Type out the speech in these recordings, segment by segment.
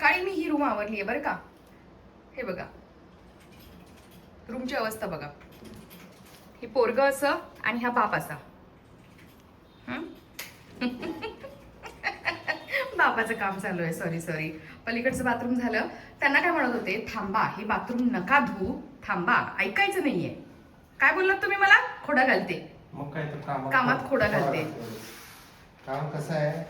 सकाळी मी ही रूम आवरली आहे बरं का. हे बघा. रूमची अवस्था बघा. हे पोरग असं आणि हा बाप असा? बापाचं काम चालू आहे. सॉरी सॉरी पलीकडचं बाथरूम झालं. त्यांना काय म्हणत होते? थांबा हे बाथरूम नका धू. थांबा. ऐकायचं नाहीये. काय बोललात तुम्ही मला? खोडा घालते. मग काय कामात खोडा घालते. काम कसं आहे?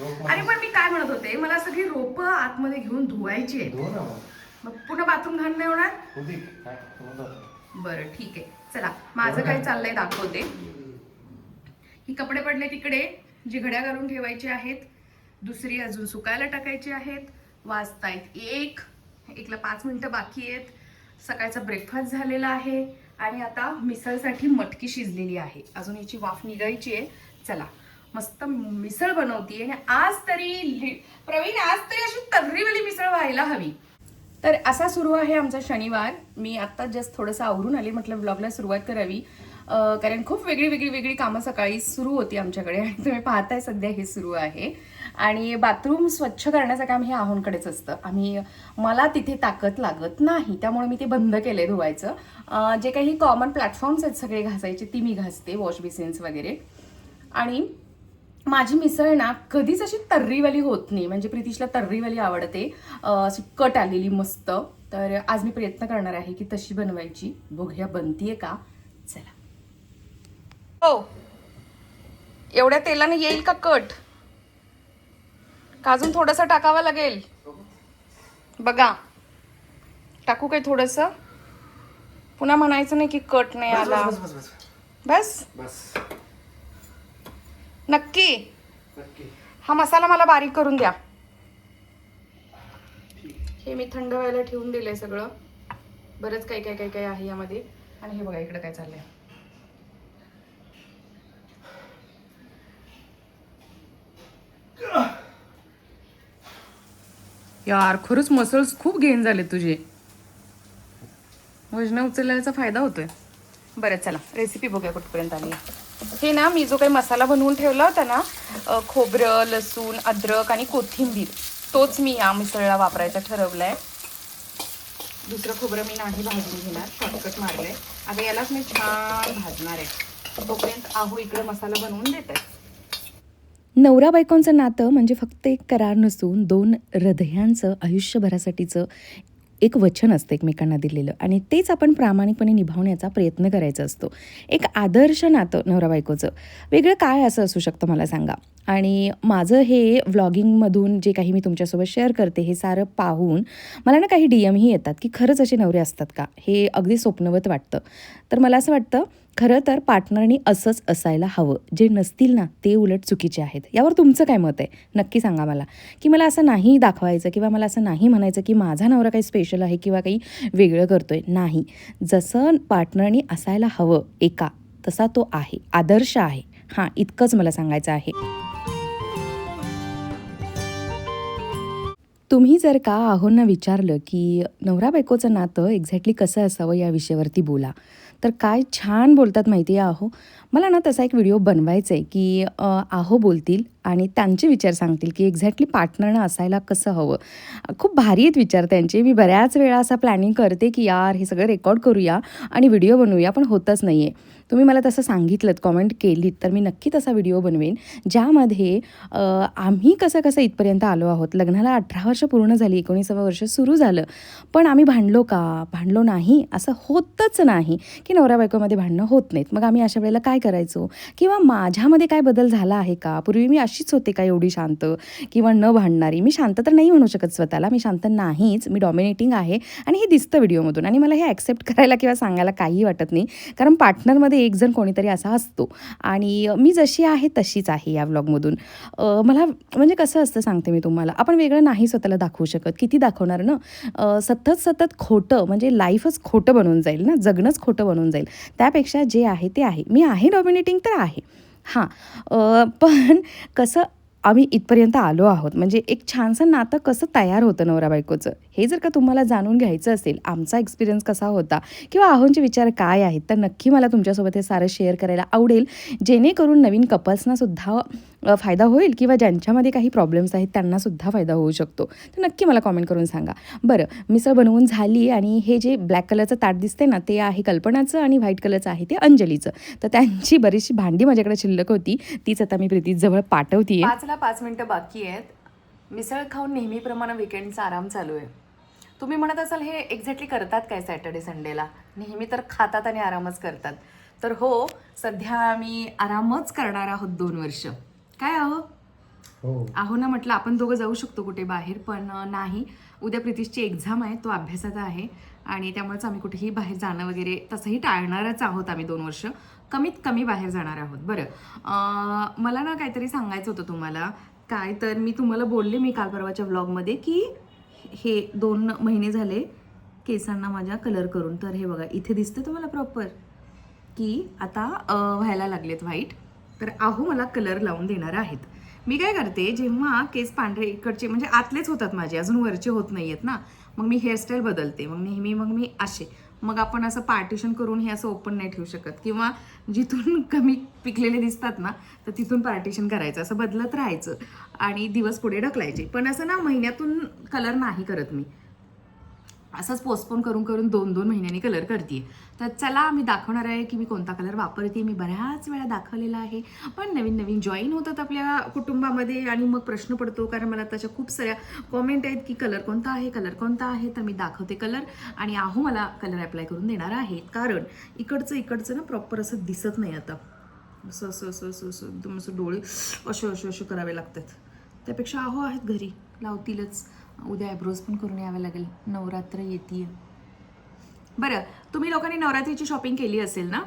अरे पण मी काय म्हणत होते मला सगळी रोपं आतमध्ये घेऊन धुवायची आहेत. मग. पुन्हा बाथरूम घाण नाही होणार. बरं ठीक आहे. चला माझं काय चाललंय दाखवते. ही कपडे पडले तिकडे जी घड्या घालून ठेवायची आहेत. दुसरी अजून सुकायला टाकायची आहेत. वाजतायत एक एकला पाच मिनिटं बाकी आहेत. सकाळचा ब्रेकफास्ट झालेला आहे. आणि आता मिसळसाठी मटकी शिजलेली आहे. अजून याची वाफ निघायची आहे. चला. मस्त मिसळ बनवती आणि आज तरी प्रवीण आज तरी अशी तर्रीवाली मिसळ व्हायला हवी. तर असा सुरू आहे आमचा शनिवार. मी आत्ता जस्ट थोडंसं आवरून आली म्हटलं ब्लॉगला सुरुवात करावी. कारण खूप वेगळी वेगळी वेगळी कामं सकाळी सुरू होती आमच्याकडे. आणि तुम्ही पाहताय सध्या हे सुरू आहे. आणि बाथरूम स्वच्छ करण्याचं काम हे आहोंकडेच असतं. आम्ही मला तिथे ताकद लागत नाही. त्यामुळे मी ते बंद केले धुवायचं. जे काही कॉमन प्लॅटफॉर्म्स आहेत सगळे घासायचे ती मी घासते वॉश बेसिन्स वगैरे. आणि माझी मिसळ ना कधीच अशी तर्रीवाली होत नाही. म्हणजे प्रितिशला तर्रीवाली आवडते. अं, अशी कट आलेली मस्त. तर आज मी प्रयत्न करणार आहे की तशी बनवायची. बघूया बनतीये का? चला. हो. एवढ्या तेलाने येईल का कट? का अजून थोडंसं टाकावं लागेल? बघा. टाकू काय थोडंसं? पुन्हा म्हणायचं नाही की कट नाही बस, आला. बस, बस, बस, बस. बस. नक्की. नक्की. हा मसाला मला बारीक करून द्या. हे मी थंड व्हायला ठेवून दिलंय सगळं. बरंच काही काही काही काही आहे यामध्ये. आणि हे बघा इकडे काय चाललंय. यार खरंच मसल्स खूप गेन झाले तुझे. वजन उचलल्याचा फायदा होतोय. बरं चला. रेसिपी बघूया कुठपर्यंत आली आहे. हे ना मी जो काही मसाला बनवून ठेवला होता ना खोबरं लसूण अद्रक आणि कोथिंबीर तोच मी या मिसळला वापरायचा आहे दुसरं खोबरं मी नाही भाजून घेणार शॉर्टकट मारलंय. आता यालाच मी छान भाजणार आहे. तोपर्यंत आहो इकडे मसाला बनवून देत आहे नवरा बायकोंचं नातं म्हणजे फक्त एक करार नसून दोन हृदयांचं आयुष्यभरासाठीचं एक वचन असतं एकमेकांना दिलेलं. आणि तेच आपण प्रामाणिकपणे निभावण्याचा प्रयत्न करायचा असतो. एक आदर्श नातं नवरा बायकोचं. वेगळं काय असं असू शकतं मला सांगा? आणि माझं हे व्लॉगिंगमधून जे काही मी तुमच्यासोबत शेअर करते हे सारं पाहून मला ना काही डी एमही येतात की खरंच असे नवरे असतात का? हे अगदी स्वप्नवत वाटतं. तर मला असं वाटतं खरं तर पार्टनरनी असंच असायला हवं. जे नसतील ना ते उलट चुकीचे आहेत. यावर तुमचं काय मत आहे? नक्की सांगा मला. की मला असं नाही दाखवायचं किंवा मला असं नाही म्हणायचं की माझा नवरा काही स्पेशल आहे किंवा काही वेगळं करतोय. नाही. जसं पार्टनरनी असायला हवं एका तसा तो आहे. आदर्श आहे. हां इतकंच मला सांगायचं आहे. तुम्ही जर का आहोंना विचारलं की नवरा बायकोचं नातं एक्झॅक्टली कसं असावं या विषयावरती बोला तर काय छान बोलतात माहिती आहे आहो मला ना तसा एक व्हिडिओ बनवायचा आहे की आहो बोलतील आणि त्यांचे विचार सांगतील की एक्झॅक्टली पार्टनरनं असायला कसं हवं. खूप भारी आहेत विचार त्यांचे. मी बऱ्याच वेळा असं प्लॅनिंग करते की यार हे सगळं रेकॉर्ड करूया आणि व्हिडिओ बनवूया पण होतच नाही आहे तुम्ही मला तसं सांगितलं कॉमेंट केलीत तर मी नक्की तसा व्हिडिओ बनवेन ज्यामध्ये आम्ही कसं कसं इथपर्यंत आलो आहोत. लग्नाला अठरा वर्ष पूर्ण झाली एकोणीसावं वर्ष सुरू झालं. पण आम्ही भांडलो का? भांडलो नाही. असं होतच नाही की नवऱ्या बायकोमध्ये भांडणं होत नाहीत. मग आम्ही अशा वेळेला काय करायचो? किंवा माझ्यामध्ये काय बदल झाला आहे का? पूर्वी मी अशीच होते का एवढी शांत? किंवा न भांडणारी? मी शांत तर नाही म्हणू शकत स्वतःला. मी शांत नाहीच. मी डॉमिनेटिंग आहे. आणि हे दिसतं व्हिडिओमधून. आणि मला हे ॲक्सेप्ट करायला किंवा सांगायला काहीही वाटत नाही. कारण पार्टनरमध्ये एक जण कोणीतरी असा असतो. आणि मी जशी आहे तशीच आहे या व्लॉगमधून मला म्हणजे कसं असतं सांगते मी तुम्हाला. आपण वेगळं नाही स्वतःला दाखवू शकत. किती दाखवणार ना? सतत सतत खोटं म्हणजे लाईफच खोटं बनून जाईल ना? जगणंच खोटं बनून जाईल. त्यापेक्षा जे आहे ते आहे. मी आहे डॉमिनेटिंग तर आहे. हां पण कसं आम्ही इथपर्यंत आलो आहोत म्हणजे एक छानसं नातं कसं तयार होतं नवरा बायकोचं हे जर का तुम्हाला जाणून घ्यायचं असेल आमचा एक्सपिरियन्स कसा होता किंवा आहोंचे विचार काय आहेत तर नक्की मला तुमच्यासोबत हे सारं शेअर करायला आवडेल जेणेकरून नवीन कपल्सना सुद्धा फायदा होईल किंवा ज्यांच्यामध्ये काही प्रॉब्लेम्स आहेत त्यांनासुद्धा फायदा होऊ शकतो. तर नक्की मला कॉमेंट करून सांगा. बरं मिसळ बनवून झाली आणि हे जे ब्लॅक कलरचं ताट दिसते ना ते आहे कल्पनाचं आणि व्हाईट कलरचं आहे ते अंजलीचं. तर त्यांची बरीचशी भांडी माझ्याकडे शिल्लक होती. तीच आता मी प्रीतीजवळ पाठवतीये. पाचला पाच मिनटं बाकी आहेत. मिसळ खाऊन नेहमीप्रमाणे विकेंडचा आराम चालू आहे. तुम्ही म्हणत असाल हे एक्झॅक्टली करतात काय सॅटर्डे संडेला नेहमी तर खातात आणि आरामच करतात. तर हो सध्या आम्ही आरामच करणार आहोत दोन वर्ष. काय आहो? हो. आहो ना म्हटलं आपण दोघं जाऊ शकतो कुठे बाहेर पण नाही. उद्या प्रितीशची एक्झाम आहे तो अभ्यासाचा आहे. आणि त्यामुळेच आम्ही कुठेही बाहेर जाणं वगैरे तसंही टाळणारच आहोत आम्ही दोन वर्ष. कमीत कमी बाहेर जाणार आहोत. बरं. मला ना काहीतरी सांगायचं होतं तुम्हाला. काय तर मी तुम्हाला बोलले मी काल परवाच्या व्लॉगमध्ये की हे दोन महिने झाले केसांना माझ्या कलर करून. तर हे बघा इथे दिसतं तुम्हाला प्रॉपर की आता व्हायला लागलेत व्हाईट तर आहो मला कलर लावून देणार आहेत. मी काय करते जेव्हा केस पांढरे इकडचे म्हणजे आतलेच होतात माझे अजून वरचे होत नाही आहेत ना मग मी हेअरस्टाईल बदलते मग नेहमी मग मी असे. मग आपण असं पार्टिशन करून हे असं ओपन नाही ठेवू शकत. किंवा जिथून कमी पिकलेले दिसतात ना तर तिथून पार्टिशन करायचं असं बदलत राहायचं आणि दिवस पुढे ढकलायचे. पण असं ना महिन्यातून कलर नाही करत मी. असंच पोस्टपोन करून करून दोन दोन महिन्यांनी कलर करते तर चला मी दाखवणार आहे की मी कोणता कलर वापरते. मी बऱ्याच वेळा दाखवलेला आहे. पण नवीन नवीन जॉईन होतात आपल्या कुटुंबामध्ये आणि मग प्रश्न पडतो. कारण मला त्याच्या खूप साऱ्या कॉमेंट आहेत की कलर कोणता आहे कलर कोणता आहे. तर मी दाखवते कलर आणि आहो मला कलर अप्लाय करून देणार आहे कारण इकडचं इकडचं ना प्रॉपर असं दिसत नाही आता. असं असं असं असं असं एकदम असं डोळे असे असे असे करावे लागतात. त्यापेक्षा आहो आहेत घरी. लावतीलच. उद्या आयब्रोज पण करून यावं लागेल. नवरात्र येते बरं तुम्ही लोकांनी नवरात्रीची शॉपिंग केली असेल ना?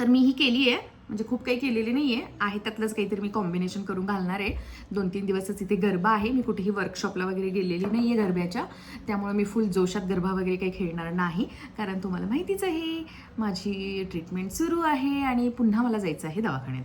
तर मी ही केली आहे म्हणजे खूप काही केलेली नाही आहे आहे त्यातलंच काहीतरी मी कॉम्बिनेशन करून घालणार आहे. दोन तीन दिवसच इथे गरबा आहे. मी कुठेही वर्कशॉपला वगैरे गेलेली नाही आहे गरब्याच्या. त्यामुळे मी फुल जोशात गरबा वगैरे काही खेळणार नाही. कारण तुम्हाला माहितीच आहे माझी ट्रीटमेंट सुरू आहे आणि पुन्हा मला जायचं आहे दवाखान्यात.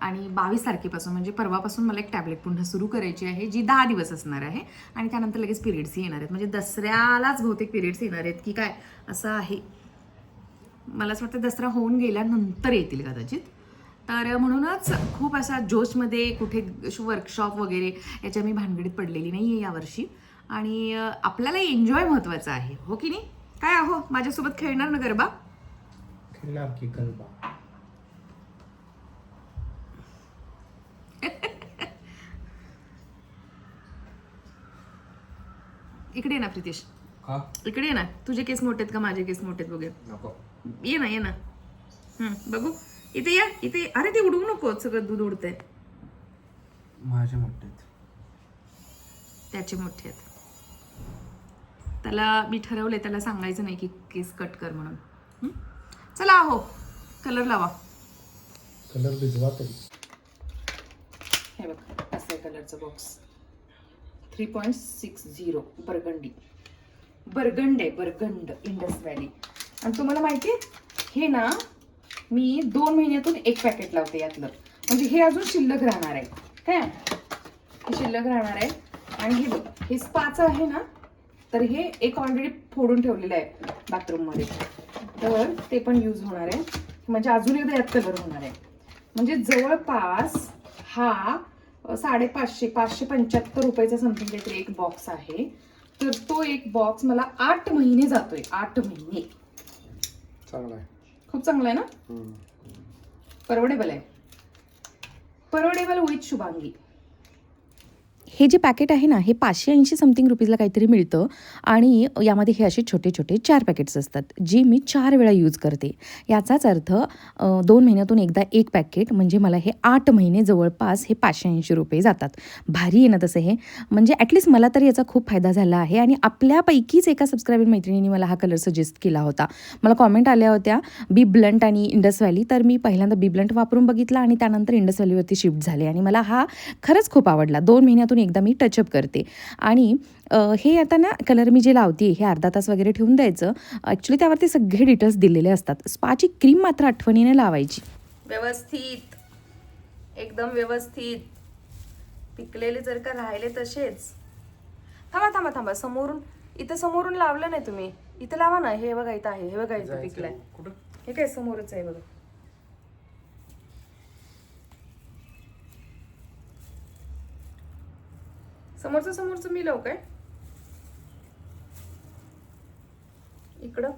आणि बावीस तारखेपासून म्हणजे परवापासून मला एक टॅबलेट पुन्हा सुरू करायची आहे जी दहा दिवस असणार आहे. आणि त्यानंतर लगेच पिरियड्स येणार आहेत. म्हणजे दसऱ्यालाच बहुतेक पिरियड्स येणार आहेत की काय? असं आहे. मला असं वाटतं दसरा होऊन गेल्यानंतर येतील कदाचित. तर म्हणूनच खूप असा जोशमध्ये कुठे वर्कशॉप वगैरे याच्या मी भानगडीत पडलेली नाही आहे यावर्षी. आणि आपल्याला एन्जॉय महत्त्वाचं आहे. हो की नाही? काय आहो? माझ्यासोबत खेळणार ना गरबा? खेळणार की गरबा? इकडे ये ना प्रितेश. इकडे ये ना. तुझे केस मोठे आहेत का माझे केस मोठे आहेत बघूया नको. ये ना ये ना. हं, बघू. इथे या इथे. अरे ते उडवू नको सगळं दूध उडतंय. माझे मोठे. त्याचे मोठे आहेत. त्याला मी ठरवलंय त्याला सांगायचं नाही की केस कट कर म्हणून. हं? चला हो. कलर लावा. कलर भिजवा तरी. हे बघ असं आहे कलरचं box three point six zero burgundy. Burgundy आहे बरगंड इंडस व्हॅली आणि तुम्हाला माहिती आहे हे ना मी दोन महिन्यातून एक पॅकेट लावते यातलं. म्हणजे हे अजून शिल्लक राहणार आहे. काय? हे शिल्लक राहणार आहे. आणि हे बघ हे स्पाच आहे ना तर हे एक ऑलरेडी फोडून ठेवलेलं आहे बाथरूममध्ये तर ते पण यूज होणार आहे. म्हणजे अजून एकदा यात कलर होणार आहे. म्हणजे जवळपास हा साडेपाचशे पाचशे पंच्याहत्तर रुपयाचा समथिंग काहीतरी एक बॉक्स आहे. तर तो एक बॉक्स मला आठ महिने जातोय. आठ महिने. चांगला आहे. खूप चांगला आहे ना. परवडेबल आहे. परवडेबल विथ शुभांगी. हे जे पॅकेट आहे ना हे पाचशे ऐंशी समथिंग रुपीजला काहीतरी मिळतं. आणि यामध्ये हे असे छोटे छोटे चार पॅकेट्स असतात जे मी चार वेळा यूज करते. याचाच अर्थ दोन महिन्यातून एकदा एक पॅकेट म्हणजे मला हे आठ महिने जवळपास हे पाचशे ऐंशी रुपये जातात. भारी आहे ना तसं हे. म्हणजे ॲटलिस्ट मला तर याचा खूप फायदा झाला आहे. आणि आपल्यापैकीच एका सबस्क्रायबर मैत्रिणीने मला हा कलर सजेस्ट केला होता. मला कॉमेंट आल्या होत्या बी ब्लंट आणि इंडस व्हॅली तर मी पहिल्यांदा बी ब्लंट वापरून बघितला आणि त्यानंतर इंडस व्हॅलीवरती शिफ्ट झाले. आणि मला हा खरंच खूप आवडला. दोन महिन्यातून एकदा मी टचअप करते. आणि हे आता ना कलर मी जे लावते हे अर्धा तास वगैरे ठेवून द्यायचं. ॲक्च्युली त्यावरती सगळे डिटेल्स दिलेले असतात. स्पाची क्रीम मात्र आठवणीने लावायची. व्यवस्थित. एकदम व्यवस्थित. पिकलेले जर का राहिले तसेच. थांबा थांबा थांबा. समोरून इथं समोरून लावलं नाही तुम्ही. इथं लावा ना. हे बघा इथं आहे. हे बघा इथं पिकलंय. कुठं? हे काय समोरच आहे बघा. समोरचं समोरचं मी लावू काय? इकडं.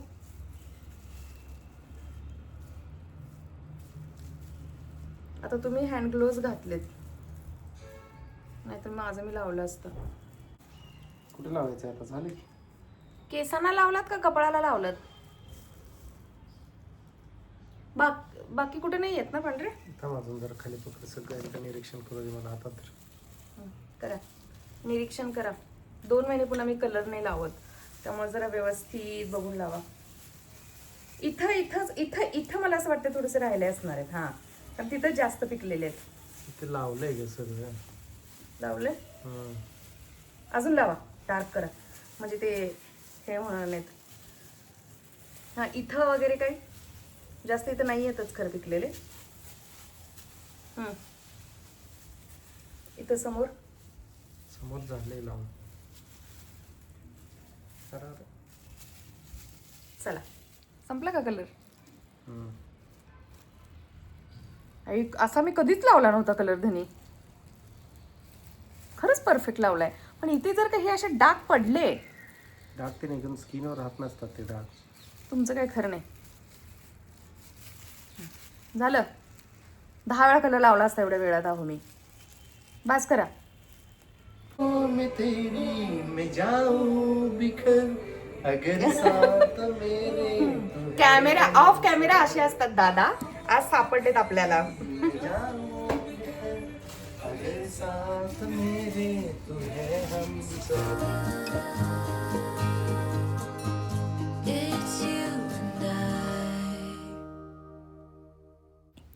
आता तुम्ही हँड ग्लोव्ह घातलेत. नाहीतर माझं मी लावलं असतं. कुठे लावायचं आता? झाले केसांना लावलात का कपाळाला लावलात? बाक बाकी कुठे नाही येत ना पांढरे? थांब अजून जरा खाली पकड. सगळं एकदा निरीक्षण करू दे मला आता तर. हं, करा. निरीक्षण करा. दोन महिने पुन्हा मी कलर नाही लावत. त्यामुळे जरा व्यवस्थित बघून लावा. इथं इथंच इथं इथं मला असं वाटतं थोडेसे राहिले असणार आहेत. हां. कारण तिथं जास्त पिकलेले आहेत. इथे लावलंय ग सगळं. लावले हम्म. अजून लावा. डार्क करा. म्हणजे ते हे होणार नाहीत. हां इथं वगैरे काही? जास्त इथं नाही येतच खरं पिकलेले. हं. इथं समोर? समोर झालंय लावून. चला. संपला का कलर हम्म. आई असा मी कधीच लावला नव्हता कलर धनी. खरंच परफेक्ट लावलाय. पण इथे जर काही असे डाग पडले. डाग ते एकदम स्किनवर राहत नसतात ते डाग तुमचं काही खरं नाही. झालं. दहा वेळा कलर लावला असता एवढ्या वेळात आहो मी. बास करा. मैं तेरी मैं जाऊं बिखर अगर साथ मेरे तू कॅमेरा ऑफ कॅमेरा असे असतात दादा. आज सापडलेत आपल्याला. जाऊं बिखर अगर साथ मेरे तू है हम सब। It's you and I.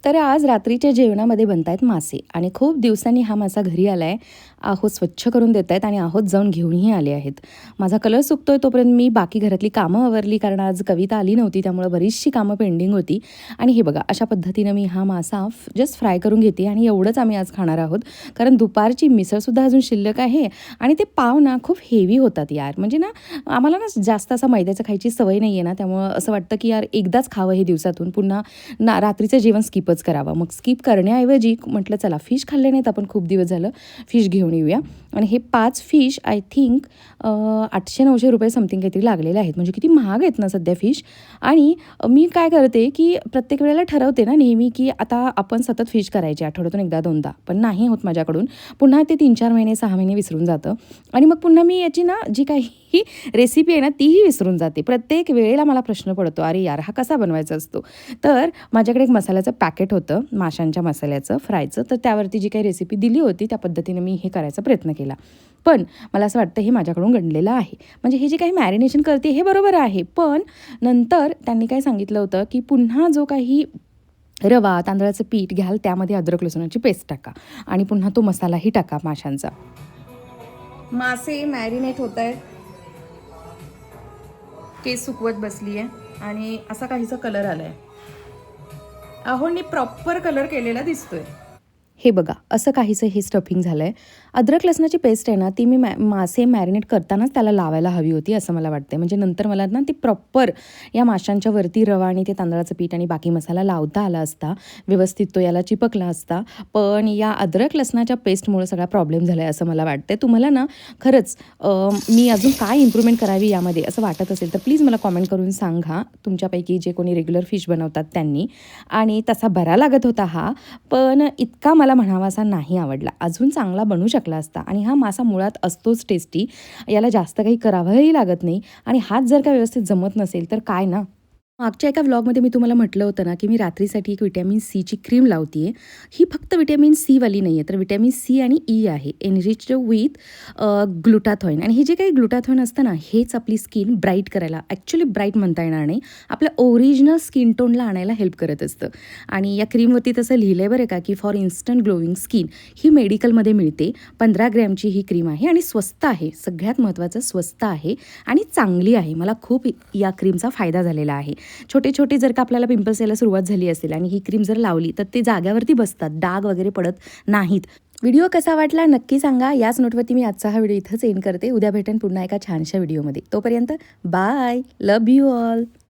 तर आज रात्रीच्या जेवणामध्ये बनतायत मासे. आणि खूप दिवसांनी हा मासा घरी आला आहोत आहो स्वच्छ करून देत आहेत आणि आहोत जाऊन घेऊनही आले आहेत. माझा कलर सुकतोय तोपर्यंत मी बाकी घरातली कामं आवरली कारण आज कविता आली नव्हती त्यामुळं बरीचशी कामं पेंडिंग होती. आणि हे बघा अशा पद्धतीनं मी हा मासा जस्ट फ्राय करून घेते आणि एवढंच आम्ही आज खाणार आहोत. कारण दुपारची मिसळसुद्धा अजून शिल्लक आहे आणि ते पाव ना खूप हेवी होतात यार. म्हणजे ना आम्हाला ना जास्त असं मैद्याचं खायची सवय नाही आहे ना त्यामुळं असं वाटतं की यार एकदाच खावं हे दिवसातून. पुन्हा ना रात्रीचं जेवण स्किपच करावं. मग स्किप करण्याऐवजी म्हटलं चला फिश खाल्ले नाहीत आपण खूप दिवस झालं फिश घेऊन येऊया. आणि हे पाच फिश आय थिंक आठशे नऊशे रुपये समथिंग काहीतरी लागलेले आहेत. म्हणजे किती महाग आहेत ना सध्या फिश आणि मी काय करते की प्रत्येक वेळेला ठरवते ना नेहमी की आता आपण सतत फिश करायची आठवड्यातून एकदा दोनदा. पण नाही होत माझ्याकडून. पुन्हा ते तीन चार महिने सहा महिने विसरून जातं. आणि मग पुन्हा मी याची ना जी काही ही रेसिपी आहे ना तीही विसरून जाते. प्रत्येक वेळेला मला प्रश्न पडतो अरे यार हा कसा बनवायचा असतो? तर माझ्याकडे एक मसाल्याचं पॅकेट होतं माशांच्या मसाल्याचं फ्रायचं तर त्यावरती जी काही रेसिपी दिली होती त्या पद्धतीने मी हे करायचा प्रयत्न केला. पण मला असं वाटतं हे माझ्याकडून घडलेलं आहे. म्हणजे हे जे काही मॅरिनेशन करते हे बरोबर आहे. पण नंतर त्यांनी काय सांगितलं होतं की पुन्हा जो काही रवा तांदळाचं पीठ घ्याल त्यामध्ये अद्रक लसूणाची पेस्ट टाका आणि पुन्हा तो मसालाही टाका माशांचा. मासे मॅरिनेट होत आहेत. केस सुकवत बसली आहे आणि असा काहीसा कलर आलाय. अहो प्रॉपर कलर केलेला दिसतोय. हे बघा असं काहीचं हे स्टफिंग झालं आहे अद्रक लसणाची पेस्ट आहे ना ती मी मॅ मासे मॅरिनेट करतानाच त्याला लावायला हवी होती असं मला वाटतं म्हणजे नंतर मला ना ती प्रॉपर या माशांच्या वरती रवा आणि ते तांदळाचं पीठ आणि बाकी मसाला लावता आला असता व्यवस्थित तो याला चिपकला असता. पण या अद्रक लसणाच्या पेस्टमुळे सगळा प्रॉब्लेम झाला आहे असं मला वाटतं तुम्हाला ना खरंच मी अजून काय इम्प्रूव्हमेंट करावी यामध्ये असं वाटत असेल तर प्लीज मला कॉमेंट करून सांगा. तुमच्यापैकी जे कोणी रेग्युलर फिश बनवतात त्यांनी. आणि तसा बरा लागत होता हा. पण इतका मला म्हणावासा नाही आवडला. अजून चांगला बनू शकला असता. आणि हा मासा मुळात असतोच टेस्टी याला जास्त काही करावंही लागत नाही. आणि हात जर का व्यवस्थित जमत नसेल तर काय ना? मागच्या एका व्लॉगमध्ये मी तुम्हाला म्हटलं होतं ना की मी रात्रीसाठी एक विटॅमिन सीची क्रीम लावते आहे ही फक्त विटॅमिन सीवाली नाही आहे तर विटॅमिन सी आणि ई आहे. एनरिच्ड विथ ग्लुटाथॉईन आणि हे जे काही ग्लुटाथॉईन असतं ना हेच आपली स्किन ब्राईट करायला ॲक्च्युली ब्राईट म्हणता येणार नाही. आपल्या ओरिजिनल स्किन टोनला आणायला हेल्प करत असतं. आणि या क्रीमवरती तसं लिहिलं आहे बरं का की फॉर इन्स्टंट ग्लोविंग स्किन ही मेडिकलमध्ये मिळते. पंधरा ग्रॅमची ही क्रीम आहे आणि स्वस्त आहे. सगळ्यात महत्त्वाचं स्वस्त आहे आणि चांगली आहे. मला खूप या क्रीमचा फायदा झालेला आहे. छोटे छोटे जर का आपल्याला पिंपल्स यायला सुरुवात झाली असेल आणि ही क्रीम जर लावली तर ते जाग्यावरती बसतात डाग वगैरे पडत नाहीत. व्हिडिओ कसा वाटला नक्की सांगा. याच नोटवरती मी आजचा हा व्हिडिओ इथंच एंड करते. उद्या भेटेन पुन्हा एका छानशा व्हिडिओमध्ये. तोपर्यंत बाय. Love you all